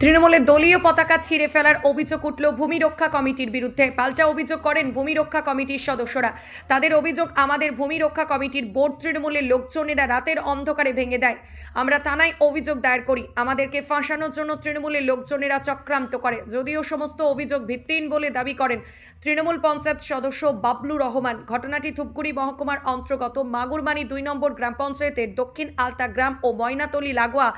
তৃণমূলের দলীয় পতাকা ছিঁড়ে ফেলার অভিযোগ উঠল ভূমি রক্ষা কমিটির বিরুদ্ধে। পাল্টা অভিযোগ করেন ভূমি রক্ষা কমিটির সদস্যরা। তাদের অভিযোগ, আমাদের ভূমি রক্ষা কমিটির বোর্ড তৃণমূলের লোকজনেরা রাতের অন্ধকারে ভেঙে দেয়। আমরা থানায় অভিযোগ দায়ের করি। আমাদেরকে ফাঁসানোর জন্য তৃণমূলের লোকজনেরা চক্রান্ত করে। যদিও সমস্ত অভিযোগ ভিত্তিহীন বলে দাবি করেন তৃণমূল পঞ্চায়েত সদস্য বাবলু রহমান। ঘটনাটি ধূপগুড়ি মহকুমার অন্তর্গত মাগুরমানি দুই নম্বর গ্রাম পঞ্চায়েতের দক্ষিণ আলতা গ্রাম ও ময়নাতলি লাগোয়া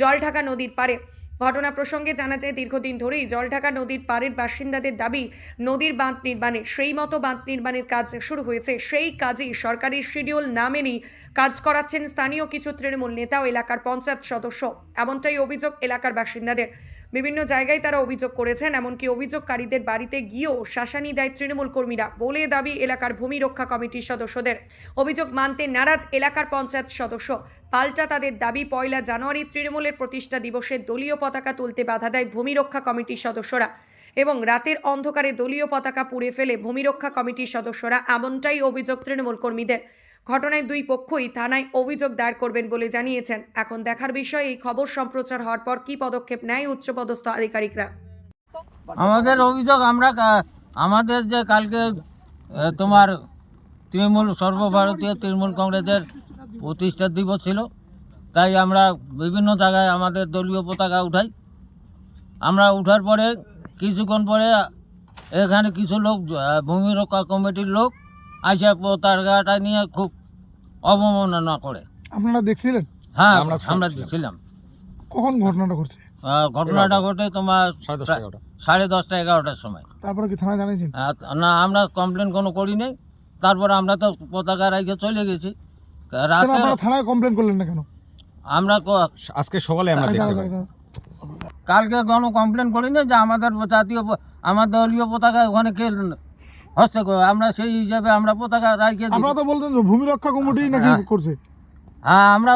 জলঢাকা নদীর পারে ঘটনা প্রসঙ্গে জানা যায়, দীর্ঘদিন ধরেই জলঢাকা নদীর পাড়ের বাসিন্দাদের দাবি, নদীর বাঁধ নির্মাণে সেই মতো বাঁধ নির্মাণের কাজ শুরু হয়েছে। সেই কাজেই সরকারি শিডিউল না মেনেই কাজ করাচ্ছেন স্থানীয় কিছু তৃণমূল নেতা ও এলাকার পঞ্চায়েত সদস্য। এমনটাই অভিযোগ এলাকার বাসিন্দাদের। বিভিন্ন জায়গায় তারা অভিযোগ করেছেন, এমনকি অভিযোগকারীদের বাড়িতে গিয়েও শাসানি দেয় তৃণমূল কর্মীরা। বলে দাবি, এলাকার ভূমি রক্ষা কমিটির সদস্যদের। অভিযোগ মানতে নারাজ এলাকার পঞ্চায়েত সদস্য। পাল্টা তাদের দাবি, পয়লা জানুয়ারি তৃণমূলের প্রতিষ্ঠা দিবসে দলীয় পতাকা তুলতে বাধা দেয় ভূমি রক্ষা কমিটির সদস্যরা। এবং রাতের অন্ধকারে দলীয় পতাকা পুড়ে ফেলে ভূমি রক্ষা কমিটির সদস্যরা, এমনটাই অভিযোগ তৃণমূল কর্মীদের। ঘটনায় দুই পক্ষই থানায় অভিযোগ দায়ের করবেন বলে জানিয়েছেন। এখন দেখার বিষয় এই খবর সম্প্রচার হওয়ার পর কী পদক্ষেপ নেয় উচ্চপদস্থ আধিকারিকরা? আমাদের অভিযোগ আমরা আমাদের যে কালকে তোমার তৃণমূল, সর্বভারতীয় তৃণমূল কংগ্রেসের প্রতিষ্ঠা দিবস ছিল। তাই আমরা বিভিন্ন জায়গায় আমাদের দলীয় পতাকা উঠাই। আমরা উঠার পরে, কিছুক্ষণ পরে, এখানে কিছু লোক ভূমি রক্ষা কমিটির লোক আইসা পতাকাটা নিয়ে খুব অবমাননা করে। আপনারা দেখছিলেন? হ্যাঁ আমরা আমরা শুনছি। ছিলাম কখন ঘটনাটা ঘটছে? ঘটনাটা ঘটে তোমার সাড়ে দশটা প্রায় এগারোটা। সাড়ে দশটা এগারোটার সময়। তারপরে কি থানায় জানিয়েছেন? না আমরা কমপ্লেন কোনো করি নাই তারপর আমরা তো পতাকা রেখে চলে গেছি। রাতে আপনারা থানায় কমপ্লেন করলেন না কেন? আমরা আজকে সকালে আমরা দেখতে পাই। কালকে কোনো কমপ্লেন করি না যে আমাদের জাতীয় আমার দলীয় পতাকা ওখানে কে হস্তে করে আমরা সেই হিসাবে আমরা পতাকা রাখে আপনারা তো বলতেন ভূমি রক্ষা কমিটি নাকি হ্যাঁ। করছে? হ্যাঁ আমরা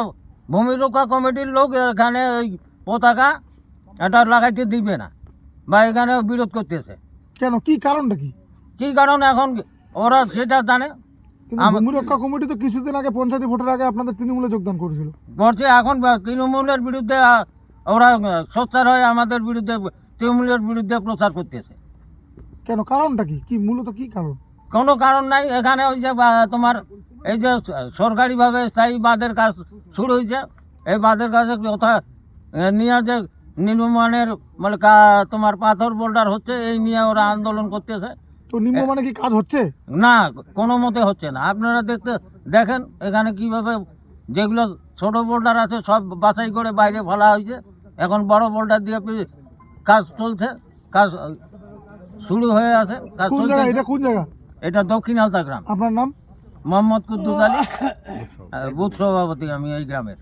ভূমি রক্ষা কমিটির লোক এখানে ওই পতাকা এটা লাগাইতে দিবে না বা এখানে বিরোধ করতেছে। কেন? কি কারণটা কি? কী কারণ এখন ওরা সেটা জানে। ভূমি রক্ষা কমিটি তো কিছুদিন আগে পঞ্চায়েত ভোটের আগে আপনাদের তৃণমূলে যোগদান করেছিল। করছে এখন তৃণমূলের বিরুদ্ধে ওরা সোচ্চার হয়ে আমাদের বিরুদ্ধে তৃণমূলের বিরুদ্ধে প্রচার করতেছে। কেন? কারণটা কি? কি মূলত কি কারণ? কোনো কারণ নাই। এখানে ওই যে তোমার এই যে সরকারিভাবে স্থায়ী বাঁধের কাজ শুরু হয়েছে। এই বাঁধের কাজের কথা নিয়ে যে নির্মাণের মানে তোমার পাথর বোল্ডার হচ্ছে এই নিয়ে ওরা আন্দোলন করতেছে। তো নিম্ন মানে কি কাজ হচ্ছে? না কোনো মতে হচ্ছে না। আপনারা দেখতে দেখেন এখানে কীভাবে যেগুলো ছোট বোল্ডার আছে সব বাছাই করে বাইরে ফেলা হয়েছে। এখন বড় বোল্ডার দিয়ে কাজ চলছে। কাজ শুরু হয়ে আছে কাজ কোন চলছে এটা কোন জায়গা? এটা দক্ষিণ আলতা গ্রাম। আপনার নাম? মোহাম্মদ কুদ্দুস আলী। বুথ সভাপতি আমি এই গ্রামের।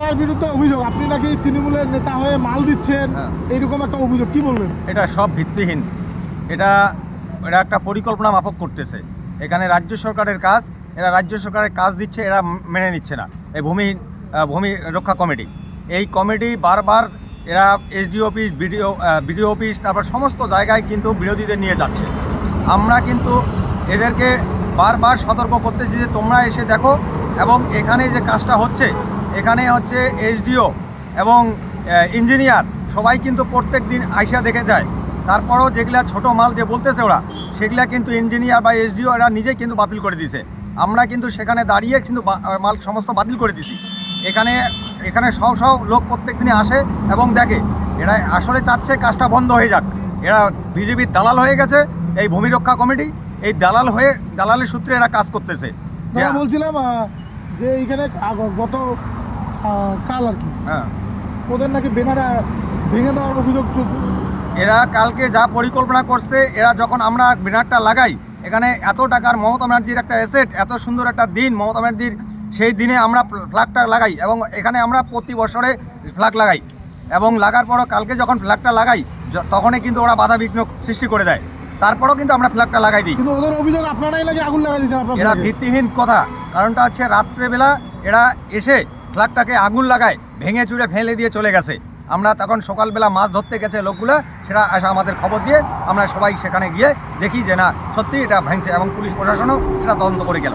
তার বিরুদ্ধে অভিযোগ আপনি নাকি তৃণমূলের নেতা হয়ে মাল দিচ্ছেন? হ্যাঁ। এইরকম একটা অভিযোগ কি বলবেন? এটা সব ভিত্তিহীন। এটা এরা একটা পরিকল্পনা মাফক করতেছে। এখানে রাজ্য সরকারের কাজ এরা রাজ্য সরকারের কাজ দিচ্ছে এরা মেনে নিচ্ছে না। এই ভূমি আহ, ভূমি রক্ষা কমিটি। এই কমিটি বারবার এরা S D office B D O B D O office, তারপর সমস্ত জায়গায় কিন্তু বিরোধীদের নিয়ে যাচ্ছে। আমরা কিন্তু এদেরকে বারবার সতর্ক করতেছি যে তোমরা এসে দেখো এবং এখানে যে কাজটা হচ্ছে, এখানে হচ্ছে এসডিও এবং ইঞ্জিনিয়ার সবাই কিন্তু প্রত্যেক দিন আইসা দেখে যায়। তারপরও যেগুলা ছোট মাল যে বলতেছে ওরা, সেগুলা কিন্তু ইঞ্জিনিয়ার বা এসডিও এরা নিজেই কিন্তু বাতিল করে দিছে। আমরা কিন্তু সেখানে দাঁড়িয়ে কিন্তু মাল সমস্ত বাতিল করে দিছি। এখানে এখানে সব সব লোক প্রত্যেক দিনে আসে এবং দেখে। এরা আসলে চাচ্ছে কাজটা বন্ধ হয়ে যাক। এরা বিজেপির দালাল হয়ে গেছে এই ভূমি রক্ষা কমিটি এই দালাল হয়ে দালালের সূত্রে এরা কাজ করতেছে। বলছিলাম যে এইখানে গত কাল আর কি হ্যাঁ। ওদের নাকি বেনারা ভেঙে দেওয়ার অভিযোগ এরা কালকে যা পরিকল্পনা করছে এরা যখন আমরা ব্যানারটা লাগাই এখানে এত টাকার মমতা ব্যানার্জির একটা অ্যাসেট এত সুন্দর একটা দিন মমতা ব্যানার্জির সেই দিনে আমরা ফ্ল্যাগটা লাগাই এবং এখানে আমরা প্রতি বছরে ফ্ল্যাগ লাগাই এবং লাগার পরও কালকে যখন ফ্ল্যাগটা লাগাই তখনই কিন্তু ওরা বাধা বিঘ্ন সৃষ্টি করে দেয়। তারপরেও কিন্তু আমরা ফ্ল্যাগটা লাগাই দিই। কিন্তু ওদের অভিযোগ আপনারাই নাকি আগুন লাগাই এরা ভিত্তিহীন কথা। কারণটা হচ্ছে রাত্রেবেলা এরা এসে ফ্ল্যাগটাকে আগুন লাগায় ভেঙে চুড়ে ফেলে দিয়ে চলে গেছে। আমরা তখন সকালবেলা মাছ ধরতে গেছে লোকগুলো সেটা আসা আমাদের খবর দিয়ে আমরা সবাই সেখানে গিয়ে দেখি যে না সত্যি এটা ভেঙছে এবং পুলিশ প্রশাসনও সেটা তদন্ত করে গেল।